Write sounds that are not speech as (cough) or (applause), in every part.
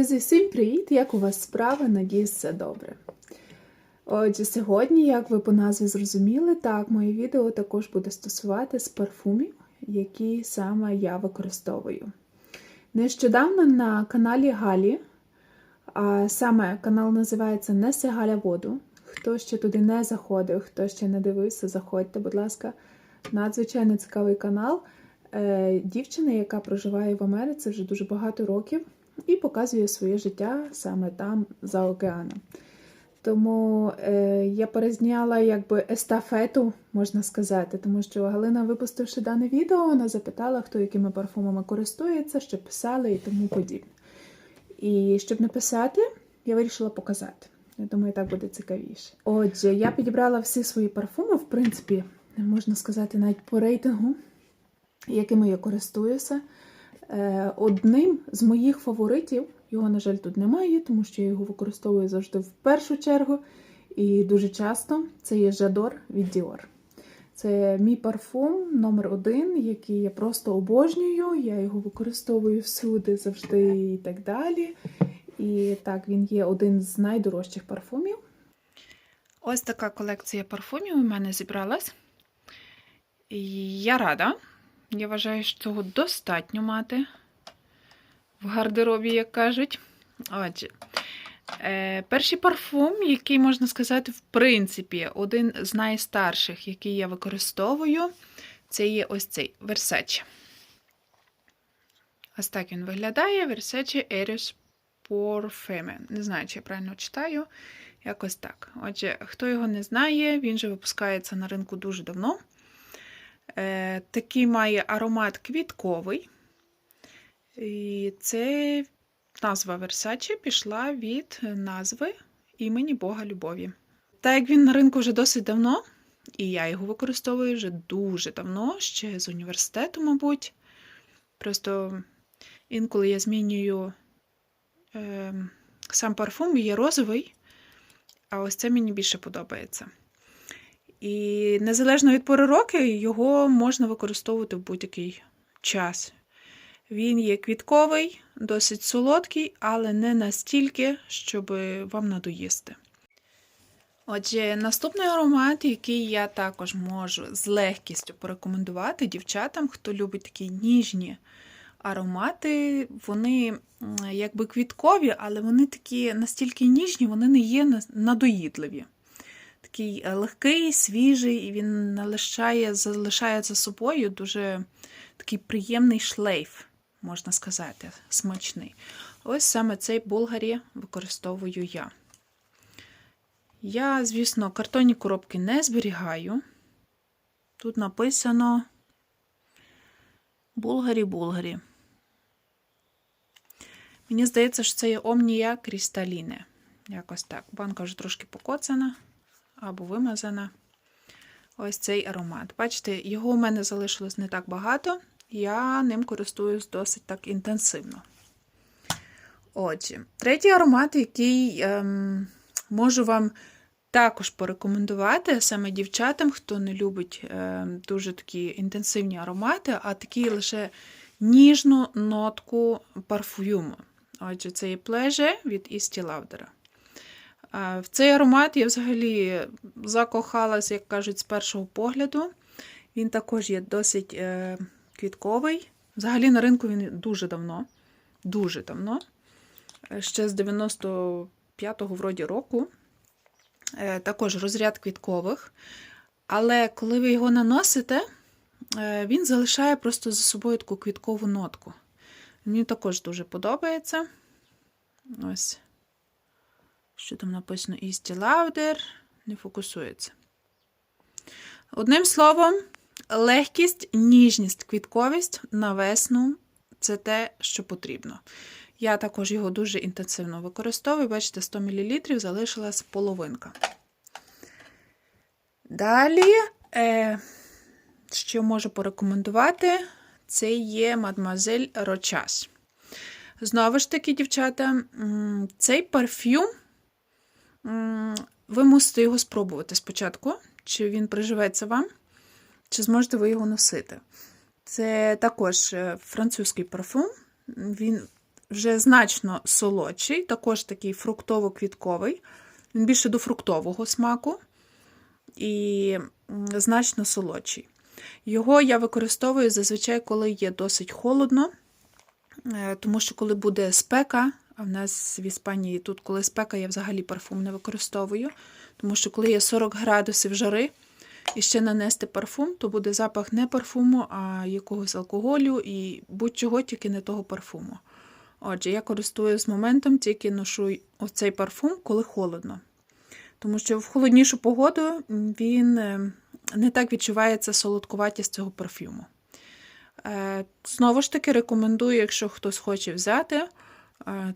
Друзі, всім привіт! Як у вас справи? Надіюсь, все добре. Отже, сьогодні, як ви по назві зрозуміли, так, моє відео також буде стосуватись парфумів, які саме я використовую. Нещодавно на каналі Галі, а саме канал називається Неси Галя воду. Хто ще туди не заходив, хто ще не дивився, заходьте, будь ласка, надзвичайно цікавий канал. Е, Дівчина, яка проживає в Америці вже дуже багато років і показує своє життя саме там, за океаном. Тому е, я перезняла якби естафету, можна сказати, тому що Галина, випустивши дане відео, вона запитала, хто якими парфумами користується, що писали і тому подібне. І щоб написати, я вирішила показати. Я думаю, так буде цікавіше. Отже, я підібрала всі свої парфуми, в принципі, можна сказати, навіть по рейтингу, якими я користуюся. Е, Одним з моїх фаворитів, його, на жаль, тут немає, тому що я його використовую завжди в першу чергу і дуже часто. Це є Жадор від Dior. Це мій парфум номер один, який я просто обожнюю. Я його використовую всюди, завжди і так далі. І так, він є один з найдорожчих парфумів. Ось така колекція парфумів у мене зібралась. Я рада. Я вважаю, що цього достатньо мати в гардеробі, як кажуть. Отже, е, перший парфум, який, можна сказати, в принципі, один з найстарших, який я використовую, це є ось цей Versace. Ось так він виглядає: Versace Eros Parfum. Не знаю, чи я правильно читаю. Якось так. Отже, хто його не знає, він же випускається на ринку дуже давно. Е, Такий має аромат квітковий. І це назва Versace пішла від назви імені Бога Любові. Так як він на ринку вже досить давно, і я його використовую вже дуже давно, ще з університету, мабуть. Просто інколи я змінюю е, сам парфум, є розовий, а ось це мені більше подобається. І незалежно від пори року, його можна використовувати в будь-який час. Він є квітковий, досить солодкий, але не настільки, щоб вам надоїсти. Отже, наступний аромат, який я також можу з легкістю порекомендувати дівчатам, хто любить такі ніжні аромати, вони якби квіткові, але вони такі настільки ніжні, вони не є надоїдливі такий е, легкий, свіжий, і він налишає, залишає за собою дуже такий приємний шлейф, можна сказати, смачний. Ось саме цей Булгарі використовую я. Я, звісно, картонні коробки не зберігаю. Тут написано Булгарі-Булгарі. Мені здається, що це є Омнія Крісталіне. Якось так. Банка вже трошки покоцана або вимазана ось цей аромат. Бачите, його у мене залишилось не так багато, я ним користуюсь досить так інтенсивно. Отже, третій аромат, який ем, можу вам також порекомендувати саме дівчатам, хто не любить ем, дуже такі інтенсивні аромати, а такі лише ніжну нотку парфюму. Отже, це є плеже від Істі Лаудера. В цей аромат я взагалі закохалась, як кажуть, з першого погляду. Він також є досить е, квітковий. Взагалі на ринку він дуже давно, дуже давно, е, ще з 95-го вроді року. Е, також розряд квіткових. Але коли ви його наносите, він залишає просто за собою таку квіткову нотку. Мені також дуже подобається. Ось що там написано Істі Лаудер, не фокусується. Одним словом, легкість, ніжність, квітковість на весну це те, що потрібно. Я також його дуже інтенсивно використовую, бачите, 100 мл залишилась половинка. Далі, е, що можу порекомендувати, це є мадмазель Рочас. Знову ж таки, дівчата, цей парфюм ви мусите його спробувати спочатку, чи він приживеться вам, чи зможете ви його носити. Це також е, французький парфум, він вже значно солодший, також такий фруктово-квітковий. Він більше до фруктового смаку і значно солодший. Його я використовую зазвичай, коли є досить холодно, е, тому що коли буде спека, а в нас в Іспанії тут, коли спека, я взагалі парфум не використовую, тому що коли є 40 градусів жари і ще нанести парфум, то буде запах не парфуму, а якогось алкоголю і будь-чого, тільки не того парфуму. Отже, я користуюсь моментом, тільки ношу оцей парфум, коли холодно. Тому що в холоднішу погоду він е, не так відчувається солодкуватість цього парфюму. Е, Знову ж таки, рекомендую, якщо хтось хоче взяти,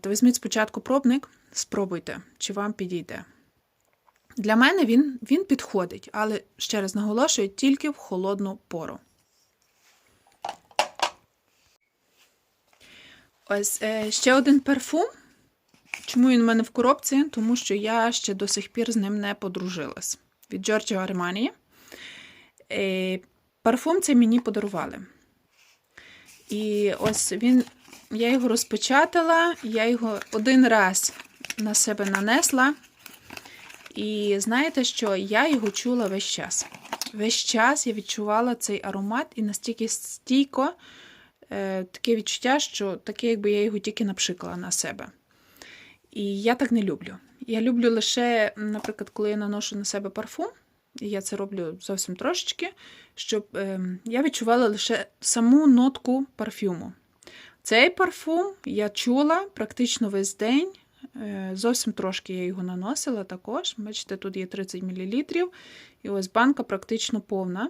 то візьміть спочатку пробник, спробуйте, чи вам підійде. Для мене він, він підходить, але ще раз наголошую, тільки в холодну пору. Ось е, ще один парфум. Чому він у мене в коробці? Тому що я ще до сих пір з ним не подружилась. Від Giorgio Armani. Е, парфум цей мені подарували. І ось він, я його розпечатала, я його один раз на себе нанесла. І знаєте що? Я його чула весь час. Весь час я відчувала цей аромат і настільки стійко е, таке відчуття, що таке, якби я його тільки напшикала на себе. І я так не люблю. Я люблю лише, наприклад, коли я наношу на себе парфум, і я це роблю зовсім трошечки, щоб е, я відчувала лише саму нотку парфюму. Цей парфум я чула практично весь день. Е, Зовсім трошки я його наносила також. Бачите, тут є 30 мл, і ось банка практично повна.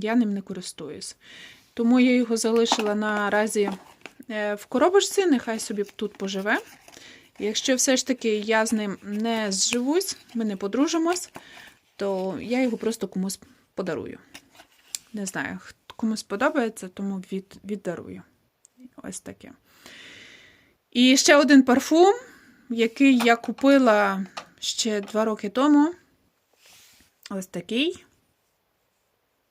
Я ним не користуюсь. Тому я його залишила наразі е, в коробочці, нехай собі тут поживе. Якщо все ж таки я з ним не зживусь, ми не подружимось, то я його просто комусь подарую. Не знаю, комусь подобається, тому від, віддарую. Ось таке. І ще один парфум, який я купила ще два роки тому. Ось такий.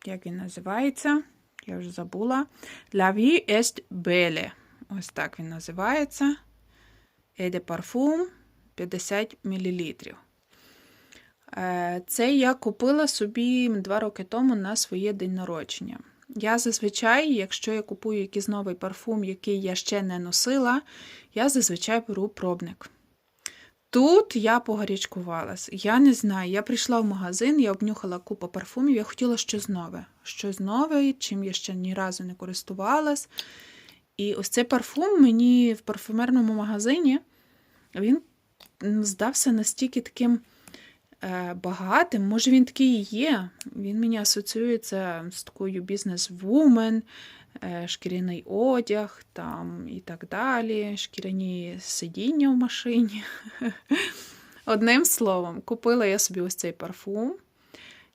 Як він називається? Я вже забула. La vie est belle. Ось так він називається. De parfum 50 мл. Це я купила собі два роки тому на своє день народження. Я зазвичай, якщо я купую якийсь новий парфум, який я ще не носила, я зазвичай беру пробник. Тут я погарячкувалась. Я не знаю, я прийшла в магазин, я обнюхала купу парфумів, я хотіла щось нове. Щось нове, чим я ще ні разу не користувалась. І ось цей парфум мені в парфумерному магазині він здався настільки таким багатим. Може, він такий і є. Він мені асоціюється з такою бізнес-вумен, е, шкіряний одяг там і так далі, шкіряні сидіння в машині. (laughs) Одним словом, купила я собі ось цей парфум.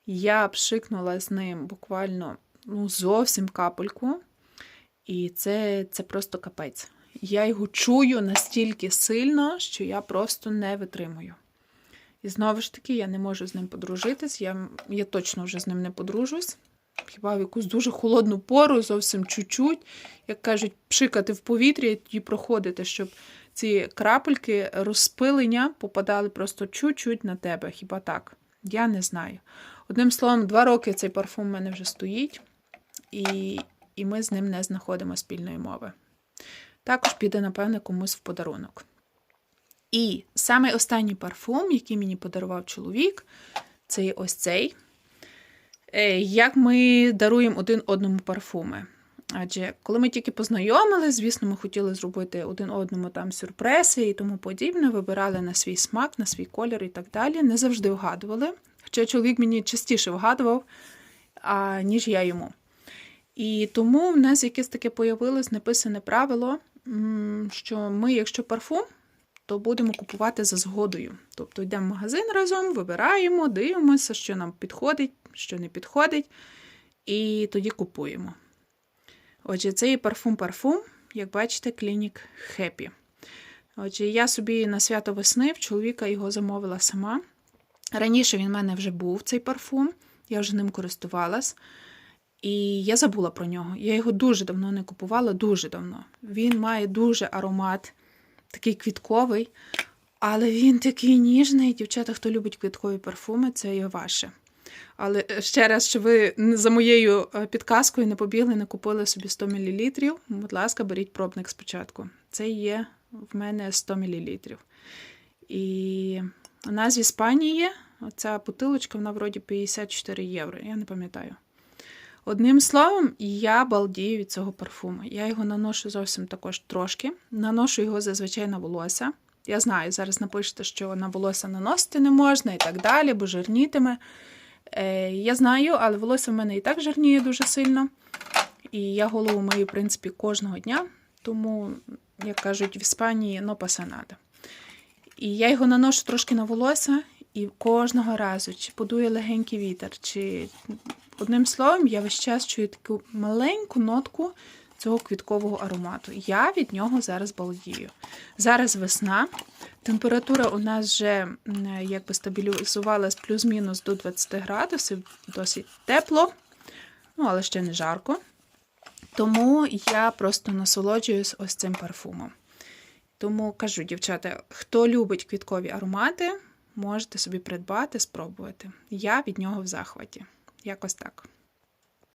Я пшикнула з ним буквально ну, зовсім капельку. І це, це просто капець. Я його чую настільки сильно, що я просто не витримую. І знову ж таки, я не можу з ним подружитись. Я, я точно вже з ним не подружусь. Хіба в якусь дуже холодну пору, зовсім чуть-чуть, як кажуть, пшикати в повітря і проходити, щоб ці крапельки розпилення попадали просто чуть-чуть на тебе. Хіба так? Я не знаю. Одним словом, два роки цей парфум в мене вже стоїть, і, і ми з ним не знаходимо спільної мови. Також піде, напевне, комусь в подарунок. І саме останній парфум, який мені подарував чоловік, це ось цей. Е, Як ми даруємо один одному парфуми. Адже коли ми тільки познайомилися, звісно, ми хотіли зробити один одному там сюрпризи і тому подібне, вибирали на свій смак, на свій колір і так далі. Не завжди вгадували. Хоча чоловік мені частіше вгадував, а, ніж я йому. І тому в нас якесь таке появилось написане правило, що ми, якщо парфум, то будемо купувати за згодою. Тобто йдемо в магазин разом, вибираємо, дивимося, що нам підходить, що не підходить, і тоді купуємо. Отже, це є парфум-парфум, як бачите, Clinic Happy. Отже, я собі на свято весни в чоловіка його замовила сама. Раніше він в мене вже був цей парфум, я вже ним користувалась. І я забула про нього. Я його дуже давно не купувала, дуже давно. Він має дуже аромат, такий квітковий, але він такий ніжний. Дівчата, хто любить квіткові парфуми, це є ваше. Але е, ще раз, що ви за моєю е, підказкою не побігли, не купили собі 100 мл, будь ласка, беріть пробник спочатку. Це є в мене 100 мл. І у нас в Іспанії оця бутилочка, вона вроді 54 євро, я не пам'ятаю. Одним словом, я балдію від цього парфуму. Я його наношу зовсім також трошки. Наношу його зазвичай на волосся. Я знаю, зараз напишете, що на волосся наносити не можна і так далі, бо жирнітиме. Е, я знаю, але волосся в мене і так жирніє дуже сильно. І я голову мию, в принципі, кожного дня. Тому, як кажуть, в Іспанії но пасе. І я його наношу трошки на волосся, і кожного разу, чи подує легенький вітер, чи одним словом, я весь час чую таку маленьку нотку цього квіткового аромату. Я від нього зараз балдію. Зараз весна. Температура у нас вже якби стабілізувалась плюс-мінус до 20 градусів, досить тепло, ну але ще не жарко. Тому я просто насолоджуюсь ось цим парфумом. Тому кажу, дівчата, хто любить квіткові аромати, можете собі придбати, спробувати. Я від нього в захваті. Якось так.